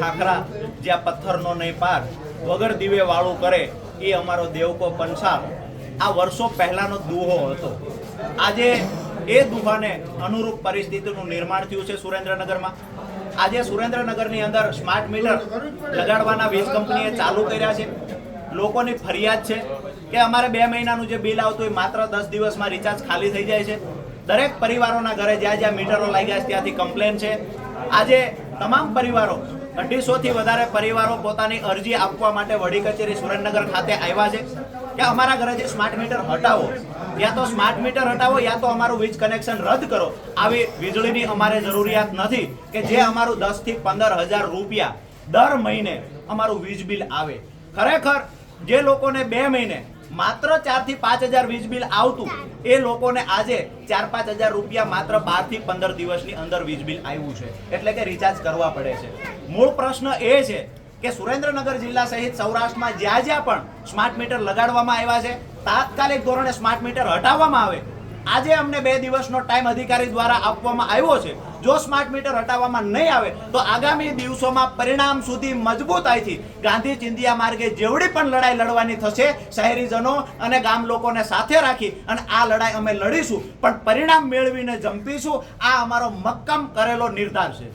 ખાખરા જ્યાં પથ્થરનો નહીં પાર, વગર દીવે વાળું કરે, એ અમારો દેવકો પંસાર. આ વર્ષો પહેલાનો દુહો હતો. આજે એ દુહાને અનુરૂપ પરિસ્થિતિનું નિર્માણ થયું છે સુરેન્દ્રનગરમાં. આજે સુરેન્દ્રનગરની અંદર સ્માર્ટ મીટર લગાડવાના વીજ કંપનીએ ચાલુ કર્યા છે. લોકોની ફરિયાદ છે કે અમારે બે મહિનાનું જે બિલ આવતું એ માત્ર દસ દિવસમાં રિચાર્જ ખાલી થઈ જાય છે. દરેક પરિવારોના ઘરે જ્યાં જ્યાં મીટરો લાગ્યા છે, ત્યાંથી કમ્પ્લેન છે. આજે તમામ પરિવારો અઢીસો થી વધારે પરિવારો પોતાની અરજી આપવા માટે વડી કચેરી સુરેન્દ્રનગર ખાતે આવ્યા છે. કે અમારા ઘરે જે સ્માર્ટ મીટર હટાવો યા તો સ્માર્ટ મીટર હટાવો, યા તો અમારું વીજ કનેક્શન રદ કરો. આવી વીજળીની અમારે જરૂરિયાત નથી કે જે અમારું દસથી પંદર હજાર રૂપિયા દર મહિને અમારું વીજ બિલ આવે. ખરેખર, જે લોકોને બે મહિને માત્ર ચારથી પાંચ હજાર વીજ બિલ આવતું, એ લોકોને આજે ચાર પાંચ હજાર રૂપિયા માત્ર બારથી પંદર દિવસની અંદર વીજ બિલ આવ્યું છે. એટલે કે રિચાર્જ કરવા પડે છે. મૂળ પ્રશ્ન એ છે કે સુરેન્દ્રનગર જિલ્લા સહિત સૌરાષ્ટ્રમાં જ્યાં જ્યાં પણ સ્માર્ટ મીટર લગાડવામાં આવ્યા છે, તાત્કાલિક ધોરણે સ્માર્ટ મીટર હટાવવામાં આવે. આજે અમને બે દિવસનો ટાઈમ અધિકારી દ્વારા આપવામાં આવ્યો છે. જો સ્માર્ટ મીટર હટાવવામાં નહીં આવે, તો આગામી દિવસોમાં પરિણામ સુધી મજબૂતાઈથી ગાંધી ચિંધિયા માર્ગે જેવડી પણ લડાઈ લડવાની થશે, શહેરીજનો અને ગામ લોકોને સાથે રાખી અને આ લડાઈ અમે લડીશું. પણ પરિણામ મેળવીને જંપીશું. આ અમારો મક્કમ કરેલો નિર્ધાર છે.